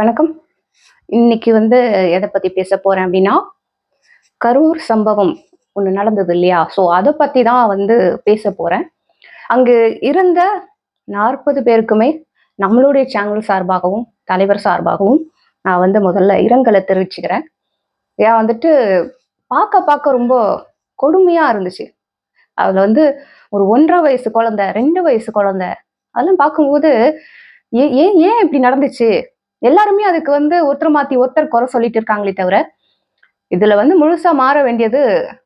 வணக்கம். இன்னைக்கு வந்து எதை பத்தி பேச போறேன் அப்படின்னா கரூர் சம்பவம் ஒன்று நடந்தது இல்லையா? ஸோ அதை பத்தி தான் வந்து பேச போறேன். அங்கு இருந்த நாற்பது பேருக்குமே நம்மளுடைய சேனல் சார்பாகவும் தலைவர் சார்பாகவும் நான் வந்து முதல்ல இரங்கலை தெரிவிச்சுக்கிறேன். ஏன் வந்துட்டு பார்க்க பார்க்க ரொம்ப கொடுமையா இருந்துச்சு. அதில் வந்து ஒரு ஒன்றரை வயசு குழந்தை ரெண்டு வயசு குழந்தை அதெல்லாம் பார்க்கும்போது ஏன் ஏன் ஏன் இப்படி நடந்துச்சு? எல்லாருமே அதுக்கு வந்து ஒருத்தர் மாத்தி ஒருத்தர் குறை சொல்லிட்டு இருக்காங்களே தவிர இதுல வந்து முழுசா மாற வேண்டியது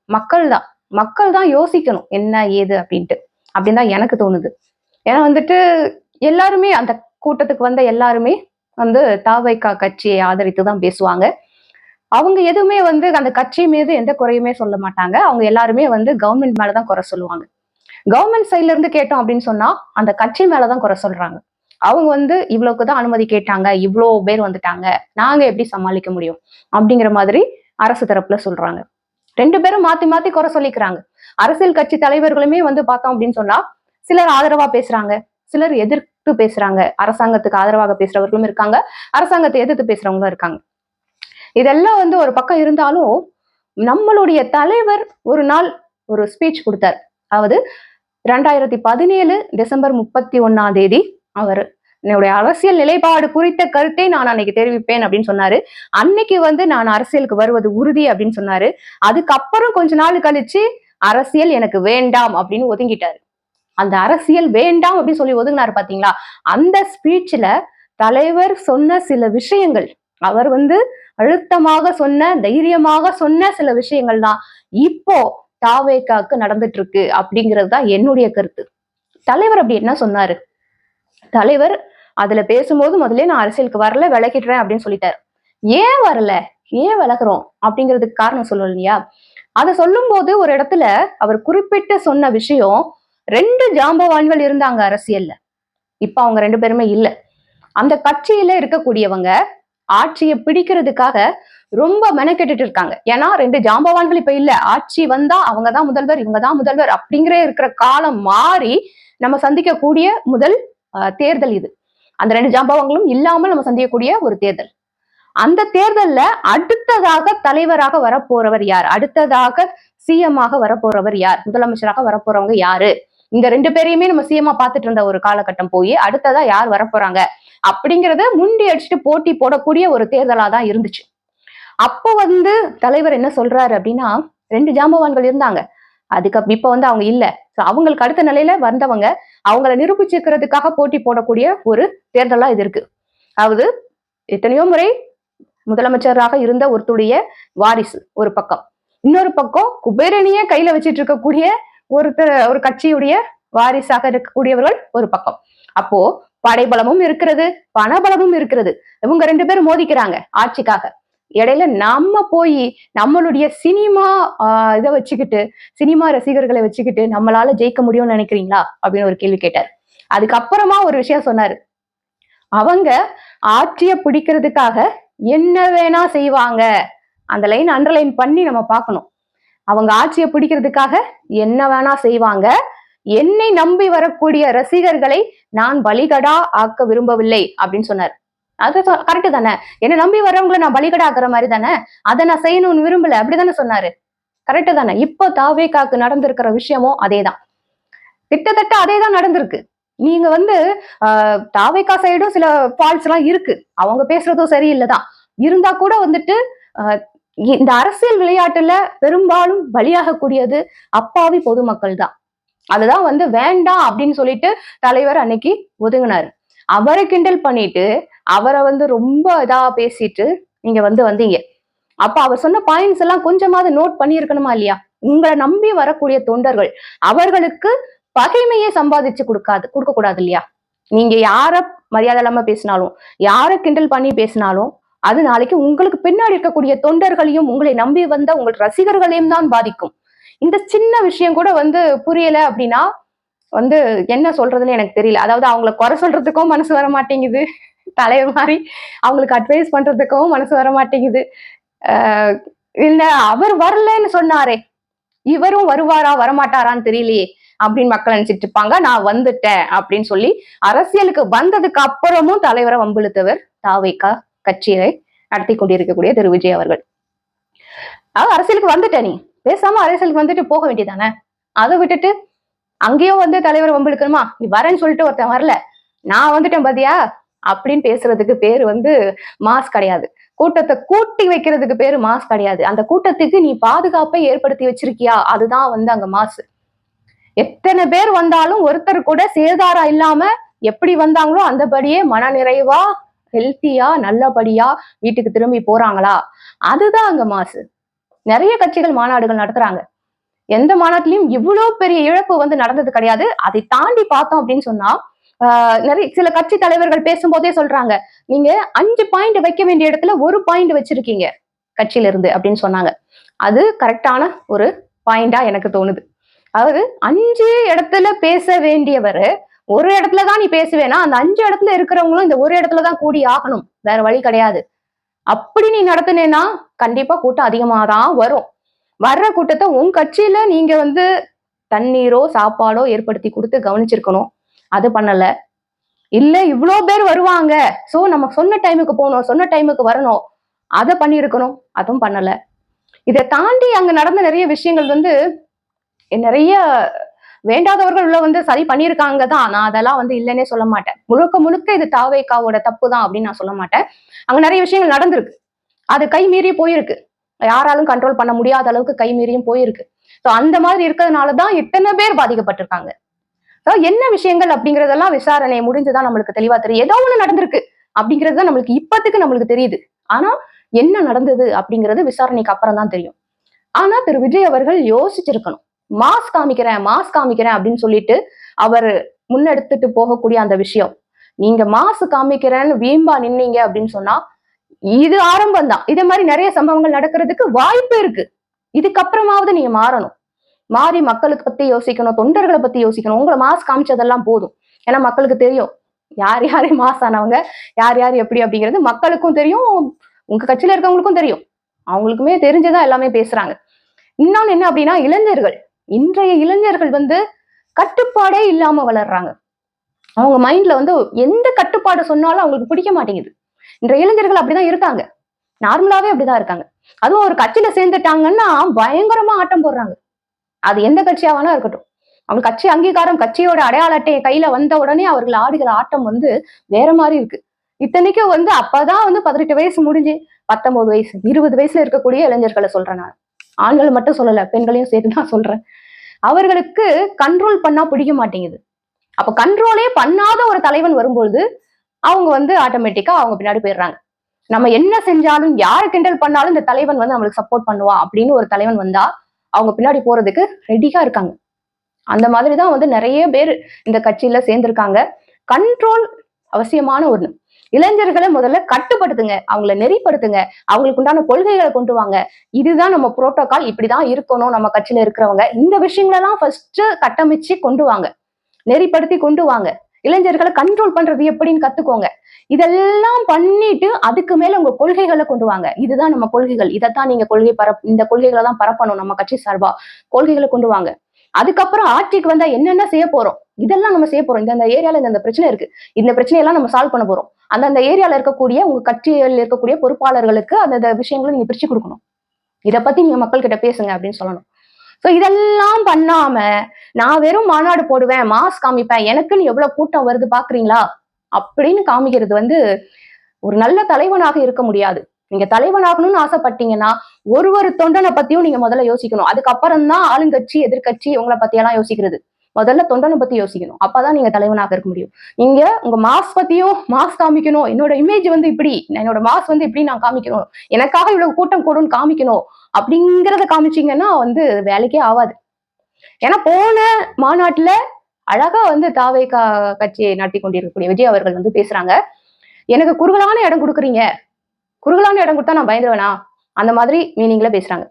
மக்கள் தான். மக்கள் தான் யோசிக்கணும் என்ன ஏது அப்படின்ட்டு. அப்படின்னு தான் எனக்கு தோணுது. ஏன்னா வந்துட்டு எல்லாருமே அந்த கூட்டத்துக்கு வந்த எல்லாருமே வந்து தாவைக்கா கட்சியை ஆதரித்து தான் பேசுவாங்க. அவங்க எதுவுமே வந்து அந்த கட்சி மீது எந்த குறையுமே சொல்ல மாட்டாங்க. அவங்க எல்லாருமே வந்து கவர்மெண்ட் மேலதான் குறை சொல்லுவாங்க. கவர்மெண்ட் சைட்ல இருந்து கேட்டோம் அப்படின்னு சொன்னா அந்த கட்சி மேலதான் குறை சொல்றாங்க. அவங்க வந்து இவ்வளவுக்கு தான் அனுமதி கேட்டாங்க இவ்வளோ பேர் வந்துட்டாங்க. நாங்க எப்படி சமாளிக்க முடியும்? அப்படிங்கிற மாதிரி அரசு தரப்புல சொல்றாங்க. ரெண்டு பேரும் மாத்தி மாத்தி குறை சொல்லிக்கிறாங்க. அரசியல் கட்சி தலைவர்களுமே வந்து பார்த்தோம் அப்படின்னு சொன்னா சிலர் ஆதரவா பேசுறாங்க. சிலர் எதிர்த்து பேசுறாங்க. அரசாங்கத்துக்கு ஆதரவாக பேசுறவர்களும் இருக்காங்க. அரசாங்கத்தை எதிர்த்து பேசுறவங்களும் இருக்காங்க. இதெல்லாம் வந்து ஒரு பக்கம் இருந்தாலும் நம்மளுடைய தலைவர் ஒரு நாள் ஒரு ஸ்பீச் கொடுத்தார். அதாவது ரெண்டாயிரத்தி பதினேழு டிசம்பர் முப்பத்தி ஒன்னாம் தேதி அவர் என்னுடைய அரசியல் நிலைப்பாடு குறித்த கருத்தை நான் அன்னைக்கு தெரிவிப்பேன் அப்படின்னு சொன்னாரு. அன்னைக்கு வந்து நான் அரசியலுக்கு வருவது உறுதி அப்படின்னு சொன்னாரு. அதுக்கப்புறம் கொஞ்ச நாள் கழிச்சு அரசியல் எனக்கு வேண்டாம் அப்படின்னு ஒதுங்கிட்டாரு. அந்த அரசியல் வேண்டாம் அப்படின்னு சொல்லி ஒதுங்கினாரு பாத்தீங்களா? அந்த ஸ்பீச்ல தலைவர் சொன்ன சில விஷயங்கள் அவர் வந்து அழுத்தமாக சொன்ன தைரியமாக சொன்ன சில விஷயங்கள் தான் இப்போ தாவேக்காக்கு நடந்துட்டு இருக்கு அப்படிங்கிறது தான் என்னுடைய கருத்து. தலைவர் அப்படி என்ன சொன்னாரு? தலைவர் அதுல பேசும்போது முதல்ல நான் அரசியலுக்கு வரல விளக்கிடுறேன் அப்படின்னு சொல்லிட்டாரு. ஏன் வரல? ஏன் விளக்குறோம்? அப்படிங்கிறதுக்கு காரணம் சொல்லணும் இல்லையா அதை சொல்லும் போது ஒரு இடத்துல அவர் குறிப்பிட்டு சொன்ன விஷயம் ரெண்டு ஜாம்பவான்கள் இருந்தாங்க அரசியல்ல. இப்ப அவங்க ரெண்டு பேருமே இல்ல. அந்த கட்சியில இருக்கக்கூடியவங்க ஆட்சியை பிடிக்கிறதுக்காக ரொம்ப மெனக்கெட்டுட்டு இருக்காங்க. ஏன்னா ரெண்டு ஜாம்பவான்கள் இப்ப இல்ல. ஆட்சி வந்தா அவங்கதான் முதல்வர் இவங்கதான் முதல்வர் அப்படிங்கிற இருக்கிற காலம் மாறி நம்ம சந்திக்கக்கூடிய முதல் தேர்தல் இது. அந்த ரெண்டு ஜாம்பவங்களும் இல்லாமல் நம்ம சந்திக்கக்கூடிய ஒரு தேர்தல். அந்த தேர்தல்ல அடுத்ததாக தலைவராக வரப்போறவர் யார்? அடுத்ததாக சிஎம் ஆக வரப்போறவர் யார்? முதலமைச்சராக வரப்போறவங்க யாரு? இந்த ரெண்டு பேரையுமே நம்ம சிஎம்மா பார்த்துட்டு இருந்த ஒரு காலகட்டம் போய் அடுத்ததா யார் வரப்போறாங்க? அப்படிங்கறத முண்டி அடிச்சுட்டு போட்டி போடக்கூடிய ஒரு தேர்தலா தான் இருந்துச்சு. அப்போ வந்து தலைவர் என்ன சொல்றாரு அப்படின்னா ரெண்டு ஜாம்பவான்கள் இருந்தாங்க. அதுக்கு இப்ப வந்து அவங்க இல்ல. அவங்களுக்கு அடுத்த நிலையில வந்தவங்க அவங்கள நிரூபிச்சுக்கிறதுக்காக போட்டி போடக்கூடிய ஒரு தேர்தலா இது இருக்கு. அதாவது எத்தனையோ முறை முதலமைச்சராக இருந்த ஒருத்துடைய வாரிசு ஒரு பக்கம். இன்னொரு பக்கம் குபேரனிய கையில வச்சிட்டு இருக்கக்கூடிய ஒருத்தர் ஒரு கட்சியுடைய வாரிசாக இருக்கக்கூடியவர்கள் ஒரு பக்கம். அப்போ படைபலமும் இருக்கிறது பணபலமும் இருக்கிறது. இவங்க ரெண்டு பேரும் மோதிக்கிறாங்க ஆட்சிக்காக. இடையில நம்ம போய் நம்மளுடைய சினிமா இதை வச்சுக்கிட்டு சினிமா ரசிகர்களை வச்சுக்கிட்டு நம்மளால ஜெயிக்க முடியும்னு நினைக்கிறீங்களா? அப்படின்னு ஒரு கேள்வி கேட்டார். அதுக்கப்புறமா ஒரு விஷயம் சொன்னாரு. அவங்க ஆட்சியை பிடிக்கிறதுக்காக என்ன வேணா செய்வாங்க. அந்த லைன் அண்டர்லைன் பண்ணி நம்ம பார்க்கணும். அவங்க ஆட்சியை பிடிக்கிறதுக்காக என்ன வேணா செய்வாங்க. என்னை நம்பி வரக்கூடிய ரசிகர்களை நான் பலிகடா ஆக்க விரும்பவில்லை அப்படின்னு சொன்னார். அது கரெக்ட் தானே? என்னை நம்பி வரவங்களை நான் பலிகடாக்குற மாதிரி தானே? அதை நான் செய்யணும்னு விரும்பல. அப்படிதானே சொன்னாரு. கரெக்ட் தானே? இப்போ தாவேக்காக்கு நடந்திருக்கிற விஷயமும் அதேதான். கிட்டத்தட்ட அதே தான் நடந்திருக்கு. நீங்க வந்து ஆஹ் தாவேக்கா சைடும் சில ஃபால்ஸ் எல்லாம் இருக்கு. அவங்க பேசுறதும் சரியில்லைதான். இருந்தா கூட வந்துட்டு ஆஹ் இந்த அரசியல் விளையாட்டுல பெரும்பாலும் பலியாகக்கூடியது அப்பாவி பொதுமக்கள் தான் அதுதான் வந்து வேண்டாம் அப்படின்னு சொல்லிட்டு தலைவர் அன்னைக்கு ஒதுங்கினாரு. அவரை கிண்டல் பண்ணிட்டு அவரை வந்து ரொம்ப இதா பேசிட்டு நீங்க வந்து வந்தீங்க. அப்ப அவர் சொன்ன பாயிண்ட்ஸ் எல்லாம் கொஞ்சமாவது நோட் பண்ணியிருக்கணுமா இல்லையா? உங்களை நம்பி வரக்கூடிய தொண்டர்கள் அவர்களுக்கு பகைமையை சம்பாதிச்சு கொடுக்காது கொடுக்க கூடாது இல்லையா? நீங்க யார மரியாதை இல்லாம பேசினாலும் யார கிண்டல் பண்ணி பேசினாலும் அது நாளைக்கு உங்களுக்கு பின்னாடி இருக்கக்கூடிய தொண்டர்களையும் உங்களை நம்பி வந்த உங்கள் ரசிகர்களையும் தான் பாதிக்கும். இந்த சின்ன விஷயம் கூட வந்து புரியல அப்படின்னா வந்து என்ன சொல்றதுன்னு எனக்கு தெரியல. அதாவது அவங்கள குறை சொல்றதுக்கும் மனசு வர மாட்டேங்குது. தலைவர் மாதிரி அவங்களுக்கு அட்வைஸ் பண்றதுக்கும் மனசு வர மாட்டேங்குது. ஆஹ் இல்ல அவர் வரலன்னு சொன்னாரே. இவரும் வருவாரா வரமாட்டாரான்னு தெரியலையே அப்படின்னு மக்கள் நினைச்சிட்டு இருப்பாங்க. நான் வந்துட்டேன் அப்படின்னு சொல்லி அரசியலுக்கு வந்ததுக்கு அப்புறமும் தலைவரை வம்பிழுத்தவர் தாவைக்கா கட்சியை நடத்தி கொண்டிருக்கக்கூடிய திரு. விஜய் அவர்கள். அதாவது அரசியலுக்கு வந்துட்ட நீ. பேசாம அரசியலுக்கு வந்துட்டு போக வேண்டியதானே அதை விட்டுட்டு அங்கேயும் வந்து தலைவர் வம்பிழுக்கணுமா நீ வரேன்னு சொல்லிட்டு ஒருத்தன் வரல. நான் வந்துட்டேன் பாத்தியா? அப்படின்னு பேசுறதுக்கு பேர் வந்து மாஸ் கிடையாது. கூட்டத்தை கூட்டி வைக்கிறதுக்கு பேரு மாஸ் கிடையாது. அந்த கூட்டத்துக்கு நீ பாதுகாப்பை ஏற்படுத்தி வச்சிருக்கியா? அதுதான் வந்து அங்க மாசு. எத்தனை பேர் வந்தாலும் ஒருத்தர் கூட சேதாரம் இல்லாம எப்படி வந்தாங்களோ அந்தபடியே மன நிறைவா ஹெல்த்தியா நல்லபடியா வீட்டுக்கு திரும்பி போறாங்களா? அதுதான் அங்க மாசு. நிறைய கட்சிகள் மாநாடுகள் நடத்துறாங்க. எந்த மாநாட்டிலையும் இவ்வளவு பெரிய இழப்பு வந்து நடந்தது கிடையாது. அதை தாண்டி பார்த்தோம் அப்படின்னு சொன்னா ஆஹ் நிறைய சில கட்சி தலைவர்கள் பேசும்போதே சொல்றாங்க நீங்க அஞ்சு பாயிண்ட் வைக்க வேண்டிய இடத்துல ஒரு பாயிண்ட் வச்சிருக்கீங்க கட்சியில இருந்து அப்படின்னு சொன்னாங்க. அது கரெக்டான ஒரு பாயிண்டா எனக்கு தோணுது. அதாவது அஞ்சு இடத்துல பேச வேண்டியவர் ஒரு இடத்துல தான் நீ பேசுவேனா அந்த அஞ்சு இடத்துல இருக்கிறவங்களும் இந்த ஒரு இடத்துல தான் கூடி ஆகணும். வேற வழி கிடையாது. அப்படி நீ நடத்துனேன்னா கண்டிப்பா கூட்டம் அதிகமா தான் வரும். வர்ற கூட்டத்தை உன் கட்சியில நீங்க வந்து தண்ணீரோ சாப்பாடோ ஏற்படுத்தி கொடுத்து கவனிச்சிருக்கணும். அது பண்ணல. இல்ல இவ்வளோ பேர் வருவாங்க. சோ நம்ம சொன்ன டைமுக்கு போகணும் சொன்ன டைமுக்கு வரணும். அதை பண்ணியிருக்கணும். அதுவும் பண்ணல. இதை தாண்டி அங்க நடந்த நிறைய விஷயங்கள் வந்து நிறைய வேண்டாதவர்கள் உள்ள வந்து சரி பண்ணியிருக்காங்க தான். நான் அதெல்லாம் வந்து இல்லைன்னே சொல்ல மாட்டேன். முழுக்க முழுக்க இது தாவேக்காவோட தப்பு தான் அப்படின்னு நான் சொல்ல மாட்டேன். அங்க நிறைய விஷயங்கள் நடந்திருக்கு. அது கை மீறி போயிருக்கு. யாராலும் கண்ட்ரோல் பண்ண முடியாத அளவுக்கு கை மீறியும் போயிருக்கு. ஸோ அந்த மாதிரி இருக்கிறதுனால தான் இத்தனை பேர் பாதிக்கப்பட்டிருக்காங்க. ஸோ என்ன விஷயங்கள் அப்படிங்கறதெல்லாம் விசாரணை முடிஞ்சுதான் நம்மளுக்கு தெளிவா தெரியும். ஏதோ ஒண்ணு நடந்திருக்கு அப்படிங்கிறது தான் நம்மளுக்கு இப்பத்துக்கு நம்மளுக்கு தெரியுது. ஆனா என்ன நடந்தது அப்படிங்கிறது விசாரணைக்கு அப்புறம் தான் தெரியும். ஆனா திரு. விஜய் அவர்கள் யோசிச்சிருக்கணும். மாஸ் காமிக்கிறேன் மாஸ் காமிக்கிறேன் அப்படின்னு சொல்லிட்டு அவர் முன்னெடுத்துட்டு போகக்கூடிய அந்த விஷயம். நீங்க மாசு காமிக்கிறேன்னு வீம்பா நின்னீங்க அப்படின்னு சொன்னா இது ஆரம்பம் தான் இதே மாதிரி நிறைய சம்பவங்கள் நடக்கிறதுக்கு வாய்ப்பு இருக்கு. இதுக்கப்புறமாவது நீங்க மாறணும். மாறி மக்களுக்கு பத்தி யோசிக்கணும் தொண்டர்களை பத்தி யோசிக்கணும். உங்களை மாஸ் காமிச்சதெல்லாம் போதும். ஏன்னா மக்களுக்கு தெரியும். யார் யார் மாஸ் ஆனவங்க யார் யார் எப்படி அப்படிங்கிறது மக்களுக்கும் தெரியும். உங்க கட்சியில இருக்கவங்களுக்கும் தெரியும். அவங்களுக்குமே தெரிஞ்சுதான் எல்லாமே பேசுறாங்க. இன்னொன்னு என்ன அப்படின்னா இளைஞர்கள். இன்றைய இளைஞர்கள் வந்து கட்டுப்பாடே இல்லாம வளர்றாங்க. அவங்க மைண்ட்ல வந்து எந்த கட்டுப்பாடு சொன்னாலும் அவங்களுக்கு பிடிக்க மாட்டேங்குது. இன்றைய இளைஞர்கள் அப்படிதான் இருக்காங்க. நார்மலாவே அப்படிதான் இருக்காங்க. அதுவும் ஒரு கட்சியில சேர்ந்துட்டாங்கன்னா பயங்கரமா ஆட்டம் போடுறாங்க. அது எந்த கட்சியா வேணா இருக்கட்டும். அவங்க கட்சி அங்கீகாரம் கட்சியோட அடையாள அட்டையை கையில வந்த உடனே அவர்கள் ஆடுகிற ஆட்டம் வந்து வேற மாதிரி இருக்கு. இத்தனைக்கும் வந்து அப்பதான் வந்து பதினெட்டு வயசு முடிஞ்சு பத்தொன்பது வயசு இருபது வயசுல இருக்கக்கூடிய இளைஞர்களை சொல்றேன் நான். ஆண்கள் மட்டும் சொல்லல பெண்களையும் சேர்த்து நான் சொல்றேன். அவர்களுக்கு கண்ட்ரோல் பண்ணா பிடிக்க மாட்டேங்குது. அப்ப கண்ட்ரோலே பண்ணாத ஒரு தலைவன் வரும்பொழுது அவங்க வந்து ஆட்டோமேட்டிக்கா அவங்க பின்னாடி போயிடுறாங்க. நம்ம என்ன செஞ்சாலும் யாரை கிண்டல் பண்ணாலும் இந்த தலைவன் வந்து நம்மளுக்கு சப்போர்ட் பண்ணுவா அப்படின்னு ஒரு தலைவன் வந்தா அவங்க பின்னாடி போறதுக்கு ரெடியா இருக்காங்க. அந்த மாதிரி தான் வந்து நிறைய பேர் இந்த கட்சியில சேர்ந்திருக்காங்க. கண்ட்ரோல் அவசியமான ஒண்ணு. இளைஞர்களை முதல்ல கட்டுப்படுத்துங்க அவங்கள நெறிப்படுத்துங்க அவங்களுக்கு உண்டான கொள்கைகளை கொண்டு வாங்க. இதுதான் நம்ம புரோட்டோகால் இப்படிதான் இருக்கணும் நம்ம கட்சியில இருக்கிறவங்க. இந்த விஷயங்களெல்லாம் ஃபர்ஸ்ட் கட்டமைச்சு கொண்டு வாங்க. நெறிப்படுத்தி கொண்டு வாங்க. இளைஞர்களை கண்ட்ரோல் பண்றது எப்படின்னு கத்துக்கோங்க. இதெல்லாம் பண்ணிட்டு அதுக்கு மேல உங்க கொள்கைகளை கொண்டு வாங்க. இதுதான் நம்ம கொள்கைகள். இதைத்தான் நீங்க கொள்கை பரப் இந்த கொள்கைகளை தான் பரப்பணும் நம்ம கட்சி சார்பா. கொள்கைகளை கொண்டு வாங்க. அதுக்கப்புறம் ஆட்சிக்கு வந்தா என்னென்ன செய்ய போறோம்? இதெல்லாம் நம்ம செய்ய போறோம். இந்த ஏரியால இந்த பிரச்சனை இருக்கு. இந்த பிரச்சனையெல்லாம் நம்ம சால்வ் பண்ண போறோம். அந்தந்த ஏரியால இருக்கக்கூடிய உங்க கட்சியில் இருக்கக்கூடிய பொறுப்பாளர்களுக்கு அந்த விஷயங்களை நீங்க பிரிச்சு கொடுக்கணும். இதை பத்தி நீங்க மக்கள் கிட்ட பேசுங்க அப்படின்னு சொல்லணும். ஸோ இதெல்லாம் பண்ணாம நான் வெறும் மாநாடு போடுவேன் மாஸ் காமிப்பேன் எனக்குன்னு எவ்வளவு கூட்டம் வருது பாக்குறீங்களா? அப்படின்னு காமிக்கிறது வந்து ஒரு நல்ல தலைவனாக இருக்க முடியாது. நீங்க தலைவனாகணும்னு ஆசைப்பட்டீங்கன்னா ஒரு ஒரு தொண்டனை பத்தியும் நீங்க முதல்ல யோசிக்கணும். அதுக்கப்புறம் தான் ஆளுங்கட்சி எதிர்கட்சி உங்களை பத்தியெல்லாம் யோசிக்கிறது. முதல்ல தொண்டனை பத்தி யோசிக்கணும். அப்பதான் நீங்க தலைவனாக இருக்க முடியும். நீங்க உங்க மாஸ் பத்தியும் மாஸ் காமிக்கணும். என்னோட இமேஜ் வந்து இப்படி என்னோட மாஸ் வந்து இப்படி நான் காமிக்கணும். எனக்காக இவ்வளவு கூட்டம் கூடும்னு காமிக்கணும். அப்படிங்கறத காமிச்சீங்கன்னா வந்து வேலைக்கே ஆகாது ஏன்னா போன மாநாட்டுல அழகா வந்து தாவேகா கட்சியை நடத்தி கொண்டிருக்கக்கூடிய விஜய் அவர்கள் வந்து பேசுறாங்க. எனக்கு குறுகலான இடம் கொடுக்குறீங்க. குறுகலான இடம் கொடுத்தா நான் பயந்துருவேனா? அந்த மாதிரி மீனிங்ல பேசுறாங்க.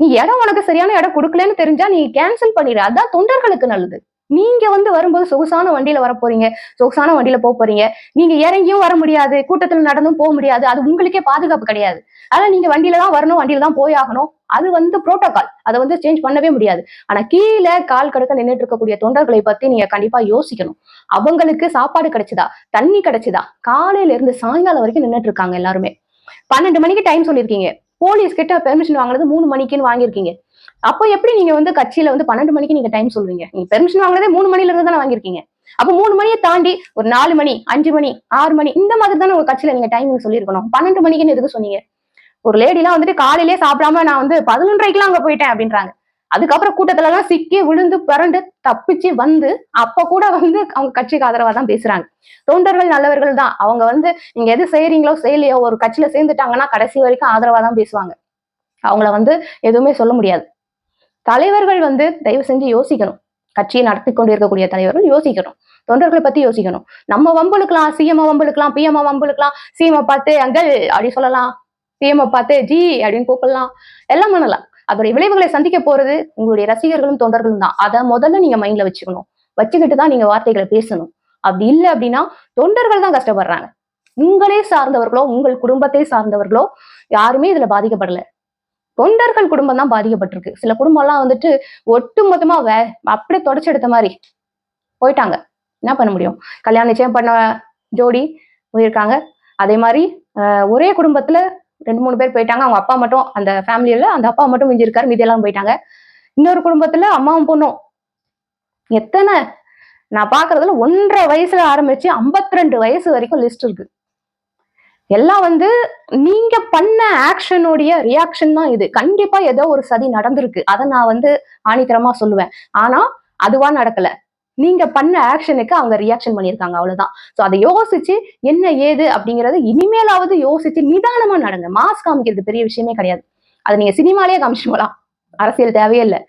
நீ இடம் உனக்கு சரியான இடம் கொடுக்கலன்னு தெரிஞ்சா நீ கேன்சல் பண்ணிடு. அதான் தொண்டர்களுக்கு நல்லது. நீங்க வந்து வரும்போது சொகுசான வண்டியில வர போறீங்க. சொகுசான வண்டியில போக போறீங்க. நீங்க இறங்கியும் வர முடியாது. கூட்டத்துல நடந்தும் போக முடியாது. அது உங்களுக்கே பாதுகாப்பு கிடையாது. அதனால நீங்க வண்டியில தான் வரணும். வண்டியில தான் போய் ஆகணும். அது வந்து புரோட்டோகால் அதை வந்து சேஞ்ச் பண்ணவே முடியாது. ஆனா கீழே கால் கடக்க நின்றுட்டு இருக்கக்கூடிய தொண்டர்களை பத்தி நீங்க கண்டிப்பா யோசிக்கணும். அவங்களுக்கு சாப்பாடு கிடைச்சதா? தண்ணி கிடைச்சதா? காலையில இருந்து சாயங்காலம் வரைக்கும் நின்றுட்டு இருக்காங்க எல்லாருமே. பன்னெண்டு மணிக்கு டைம் சொல்லியிருக்கீங்க. போலீஸ் கிட்ட பெர்மிஷன் வாங்கினது மூணு மணிக்குன்னு வாங்கியிருக்கீங்க. அப்போ எப்படி நீங்க வந்து கட்சியில வந்து பன்னெண்டு மணிக்கு நீங்க டைம் சொல்றீங்க நீங்க பெர்மிஷன் வாங்கினதே மூணு மணில இருந்து தானே வாங்கியிருக்கீங்க. அப்போ மூணு மணியை தாண்டி ஒரு நாலு மணி அஞ்சு மணி ஆறு மணி இந்த மாதிரி தானே ஒரு கட்சியில நீங்க டைமிங் சொல்லியிருக்கணும். பன்னெண்டு மணிக்குன்னு எதுக்கு சொன்னீங்க? ஒரு லேடிலாம் வந்துட்டு காலையிலேயே சாப்பிடாம நான் வந்து பதினொன்றரைக்கெல்லாம் அங்க போயிட்டேன் அப்படின்றாங்க. அதுக்கப்புறம் கூட்டத்துல எல்லாம் சிக்கி விழுந்து பிறண்டு தப்பிச்சு வந்து அப்ப கூட வந்து அவங்க கட்சிக்கு ஆதரவா தான் பேசுறாங்க. தொண்டர்கள் நல்லவர்கள் தான். அவங்க வந்து நீங்க எது செய்யறீங்களோ செய்யலையோ ஒரு கட்சியில சேர்ந்துட்டாங்கன்னா கடைசி வரைக்கும் ஆதரவா தான் பேசுவாங்க. அவங்கள வந்து எதுவுமே சொல்ல முடியாது. தலைவர்கள் வந்து தயவு செஞ்சு யோசிக்கணும். கட்சியை நடத்தி கொண்டு இருக்கக்கூடிய தலைவர்கள் யோசிக்கணும். தொண்டர்களை பத்தி யோசிக்கணும். நம்ம வம்புழுக்கலாம் சிஎம்ஓ வம்புழுக்கலாம் பிஎம்ஓ வம்புளுக்கலாம் சிஎம் பார்த்து அங்கல் அப்படி சொல்லலாம். சிஎம் பார்த்து ஜி அப்படின்னு கூப்பிடலாம். எல்லாம் பண்ணலாம். அதோடைய விளைவுகளை சந்திக்க போறது உங்களுடைய ரசிகர்களும் தொண்டர்களும் தான். அதை முதல்ல நீங்க மைண்ட்ல வச்சுக்கணும். வச்சுக்கிட்டு தான் நீங்க வார்த்தைகளை பேசணும். அப்படி இல்லை அப்படின்னா தொண்டர்கள் தான் கஷ்டப்படுறாங்க. உங்களே சார்ந்தவர்களோ உங்கள் குடும்பத்தை சார்ந்தவர்களோ யாருமே இதுல பாதிக்கப்படல. தொண்டர்கள் குடும்பம் தான் பாதிக்கப்பட்டிருக்கு. சில குடும்பம் எல்லாம் வந்துட்டு ஒட்டு மொத்தமா வே அப்படியே தொடச்சு எடுத்த மாதிரி போயிட்டாங்க. என்ன பண்ண முடியும்? கல்யாணம் நிச்சயம் பண்ண ஜோடி போயிருக்காங்க. அதே மாதிரி ஆஹ், ஒரே குடும்பத்துல ரெண்டு மூணு பேர் போயிட்டாங்க. அவங்க அப்பா மட்டும் அந்த ஃபேமிலியில அந்த அப்பா மட்டும் மிஞ்சிருக்காரு மீதி எல்லாம் போயிட்டாங்க. இன்னொரு குடும்பத்துல அம்மாவும் பொண்ணும். எத்தனை? நான் பாக்குறதுல ஒன்றரை வயசுல ஆரம்பிச்சு 52 வயசு வரைக்கும் லிஸ்ட் இருக்கு. எல்லாம் வந்து நீங்க பண்ண ஆக்ஷனுடைய ரியாக்ஷன் தான் இது. கண்டிப்பா ஏதோ ஒரு சதி நடந்திருக்கு. அதை நான் வந்து ஆணித்தரமா சொல்லுவேன். ஆனா அதுவா நடக்கல. நீங்க பண்ண ஆக்ஷனுக்கு அவங்க ரியாக்ஷன் பண்ணியிருக்காங்க அவ்வளவுதான். சோ அதை யோசிச்சு என்ன ஏது அப்படிங்கறது இனிமேலாவது யோசிச்சு நிதானமா நடங்க. மாஸ்க் காமிக்கிறது பெரிய விஷயமே கிடையாது. அதை நீங்க சினிமாலேயே காமிச்சிட்டு அரசியல் தேவையே இல்லை.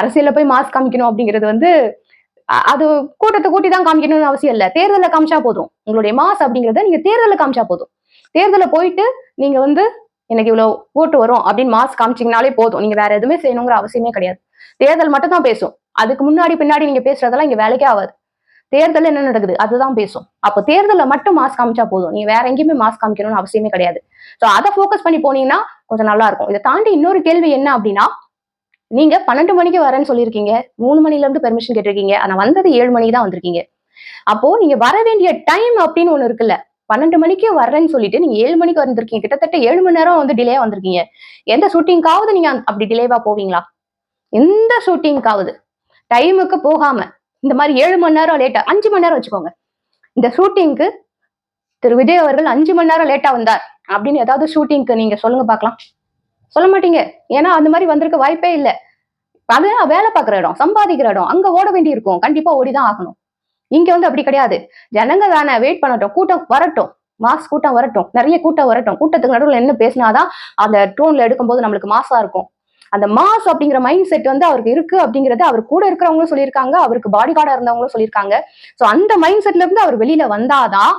அரசியல்ல போய் மாஸ்க் காமிக்கணும் அப்படிங்கிறது வந்து அது கூட்டத்தை கூட்டி தான் காமிக்கணும்னு அவசியம் இல்லை. தேர்தலில் காமிச்சா போதும். உங்களுடைய மாஸ் அப்படிங்கிறத நீங்க தேர்தலில் காமிச்சா போதும். தேர்தலில் போயிட்டு நீங்க வந்து எனக்கு இவ்வளவு ஓட்டு வரும் அப்படின்னு மாஸ்க் காமிச்சிங்கனாலே போதும். நீங்க வேற எதுவுமே செய்யணுங்கிற அவசியமே கிடையாது. தேர்தல் மட்டும் தான் பேசும். அதுக்கு முன்னாடி பின்னாடி நீங்க பேசுறதெல்லாம் இங்க வேலைக்கே ஆகாது. தேர்தல் என்ன நடக்குது? அதுதான் பேசும். அப்போ தேர்தலில் மட்டும் மாஸ்க் காமிச்சா போதும். நீங்க வேற எங்கேயுமே மாஸ்க் காமிக்கணும்னு அவசியமே கிடையாது. ஸோ அதை ஃபோக்கஸ் பண்ணி போனீங்கன்னா கொஞ்சம் நல்லா இருக்கும். இதை தாண்டி இன்னொரு கேள்வி என்ன அப்படின்னா நீங்க பன்னெண்டு மணிக்கு வரேன்னு சொல்லியிருக்கீங்க. மூணு மணில இருந்து பெர்மிஷன் கேட்டிருக்கீங்க. ஆனா வந்தது ஏழு மணிக்கு தான் வந்திருக்கீங்க. அப்போ நீங்க வர வேண்டிய டைம் அப்படின்னு ஒண்ணு இருக்குல்ல. பன்னெண்டு மணிக்கு வர்றேன்னு சொல்லிட்டு நீங்க ஏழு மணிக்கு வந்திருக்கீங்க. கிட்டத்தட்ட ஏழு மணி நேரம் வந்து டிலே வந்திருக்கீங்க. எந்த ஷூட்டிங்காவது நீங்க அப்படி டிலேவா போவீங்களா? எந்த ஷூட்டிங்காவது டைமுக்கு போகாம இந்த மாதிரி ஏழு மணி நேரம் லேட்டா அஞ்சு மணி நேரம் வச்சுக்கோங்க. இந்த ஷூட்டிங்க்கு திரு விஜய் அவர்கள் அஞ்சு மணி நேரம் லேட்டா வந்தார். அப்படின்னு ஏதாவது ஷூட்டிங்க்கு நீங்க சொல்லுங்க பார்க்கலாம். சொல்ல மாட்டீங்க. ஏன்னா அந்த மாதிரி வந்திருக்க வாய்ப்பே இல்லை. அது வேலை பார்க்குற இடம் சம்பாதிக்கிற இடம். அங்க ஓட வேண்டி இருக்கும் கண்டிப்பா ஓடிதான் ஆகணும். இங்க வந்து அப்படி கிடையாது. ஜனங்க தானே வெயிட் பண்ணட்டும். கூட்டம் வரட்டும். மாஸ் கூட்டம் வரட்டும். நிறைய கூட்டம் வரட்டும். கூட்டத்துக்கு நடுவில் என்ன பேசினாதான் அந்த டோன்ல எடுக்கும்போது நம்மளுக்கு மாசா இருக்கும். அந்த மாஸ் அப்படிங்கிற மைண்ட் செட் வந்து அவருக்கு இருக்கு அப்படிங்கறது அவர் கூட இருக்கிறவங்களும் சொல்லியிருக்காங்க அவருக்கு பாடி கார்டா இருந்தவங்களும் சொல்லியிருக்காங்க. சோ அந்த மைண்ட் செட்ல இருந்து அவர் வெளியில வந்தாதான்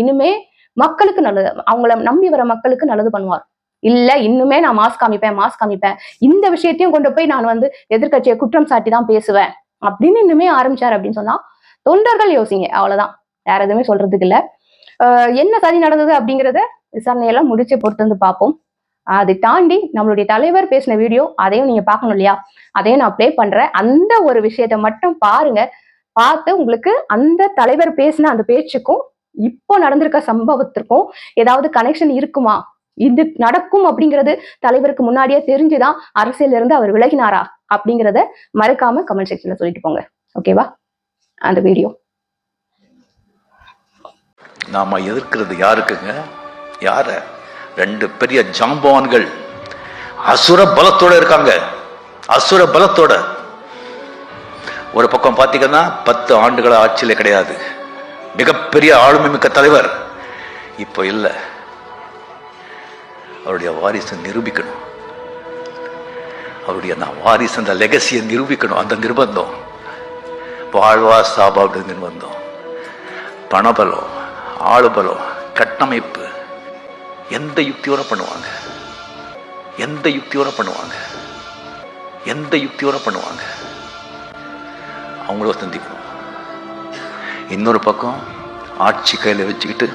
இனிமே மக்களுக்கு நல்லது. அவங்கள நம்பி வர மக்களுக்கு நல்லது பண்ணுவார். இல்ல இன்னுமே நான் மாஸ் காமிப்பேன் மாஸ் காமிப்பேன். இந்த விஷயத்தையும் கொண்டு போய் நான் வந்து எதிர்க்கட்சியை குற்றம் சாட்டி தான் பேசுவேன் அப்படின்னு இன்னுமே ஆரம்பிச்சார் அப்படின்னு சொன்னா தொண்டர்கள் யோசிங்க. அவ்வளவுதான். வேற எதுவுமே சொல்றதுக்கு இல்ல. என்ன சதி நடந்தது அப்படிங்கறத விசாரணையெல்லாம் முடிச்சு பொறுத்து வந்து பார்ப்போம். அதை தாண்டி நம்மளுடைய தலைவர் பேசின வீடியோ அதையும் நீங்க பார்க்கணும் இல்லையா? அதையும் நான் ப்ளே பண்றேன். அந்த ஒரு விஷயத்த மட்டும் பாருங்க. பார்த்து உங்களுக்கு அந்த தலைவர் பேசின அந்த பேச்சுக்கும் இப்போ நடந்திருக்க சம்பவத்திற்கும் ஏதாவது கனெக்ஷன் இருக்குமா? இது நடக்கும் அப்படிங்கிறது தலைவருக்கு முன்னாடியே தெரிஞ்சுதான் அரசியல இருந்து அவர் விலகினாரா? அப்படிங்கிறத மறக்காம கமெண்ட் செக்ஷன்ல சொல்லிட்டு போங்க. ஓகேவா அந்த வீடியோ. நாம எதிர்க்கிறது யாருக்குங்க? யாரை? ரெண்டு பெரிய ஜாம்பவான்கள். அசுர பலத்தோட இருக்காங்க. அசுர பலத்தோட. ஒரு பக்கம் பார்த்தீங்கன்னா பத்து ஆண்டுகள ஆட்சியில் கிடையாது. மிகப்பெரிய ஆளுமை மிக்க தலைவர். இப்போ இல்லை. அவருடைய வாரிசை நிரூபிக்கணும். அவருடைய நான் வாரிசு அந்த லெகசியை நிரூபிக்கணும். அந்த நிர்பந்தம். வாழ்வா சாபா அப்படின்னு நிர்பந்தம். பணபலம் ஆளுபலம் கட்டமைப்பு. எந்த யுக்தியோட பண்ணுவாங்க? எந்த யுக்தியோட பண்ணுவாங்க? எந்த யுக்தியோட பண்ணுவாங்க? அவங்கள சந்திக்கணும். இன்னொரு பக்கம் ஆட்சி கையில் வச்சுக்கிட்டு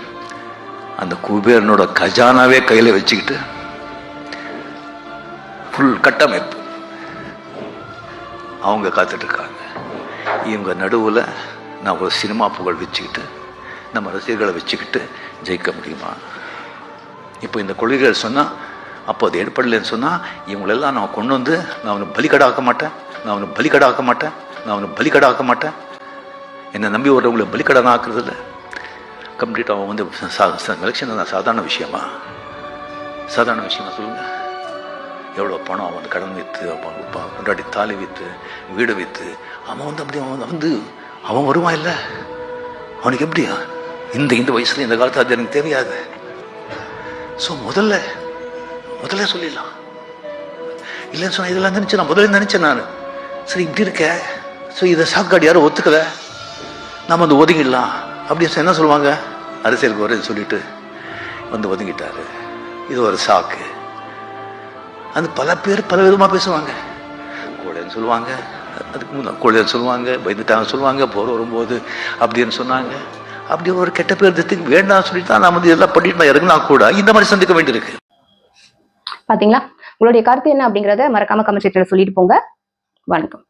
அந்த குபேரனோட கஜானாவே கையில் வச்சுக்கிட்டு ஃபுல் கட்டமைப்பு. அவங்க காத்துட்டு இருக்காங்க இவங்க நடுவில் நான் ஒரு சினிமா புகழ் வச்சுக்கிட்டு நம்ம ரசிகர்களை வச்சுக்கிட்டு ஜெயிக்க முடியுமா? இப்போ இந்த கொள்கைகள் சொன்னால் அப்போ அது ஏற்படலைன்னு சொன்னால் இவங்களெல்லாம் நான் கொண்டு வந்து நான் அவனை பலிக்கடாக்க மாட்டேன். நான் அவனை பலிக்கடாக்க மாட்டேன். நான் அவனை பலிக்கடாக்க மாட்டேன். என்னை நம்பி வர்றவங்களை பலிக்கடன் ஆக்குறது இல்லை கம்ப்ளீட்டாக அவன் வந்து எலெக்ஷன் தான் சாதாரண விஷயமா? சாதாரண விஷயமா சொல்லுங்கள் எவ்வளோ பணம் அவன் கடன் விற்று அவன் கொண்டாடி தாலி விற்று வீடு விற்று அவன் வந்து அப்படி அவன் வந்து அவன் வருவான் இல்லை? அவனுக்கு எப்படியா? இந்த இந்த வயசில் இந்த காலத்தில் அது எனக்கு தெரியாது ஸோ முதல்ல முதல்ல சொல்லிடலாம். இல்லைன்னு சொன்னால் இதெல்லாம் நினச்சேன் நான் முதல்ல நினச்சேன் நான். சரி இப்படி இருக்க. ஸோ இதை சாக்காடு யாரும் ஒத்துக்கல. நம்ம வந்து ஒதுங்கிடலாம். அப்படின்னு சொன்னா என்ன சொல்லுவாங்க? அரசியலுக்கு வரேன்னு சொல்லிட்டு வந்து ஒதுங்கிட்டாரு. இது ஒரு சாக்கு. அது பல பேர் பல விதமாக பேசுவாங்க. கோழைன்னு சொல்லுவாங்க அதுக்கு முன்னே கோழைன்னு சொல்லுவாங்க பயந்துட்டாங்க சொல்லுவாங்க போர் வரும்போது அப்படின்னு சொன்னாங்க. அப்படி ஒரு கெட்ட பேர் எடுத்துக்கு வேண்டாம் சொல்லிட்டு தான் நான் வந்து இதெல்லாம் பண்ணிட்டு நான் இறங்கினா கூட இந்த மாதிரி சந்திக்க வேண்டியிருக்கு. பாத்தீங்களா? உங்களுடைய கருத்து என்ன அப்படிங்கறத மறக்காம கமெண்ட் செக்ஷன்ல சொல்லிட்டு போங்க. வணக்கம்.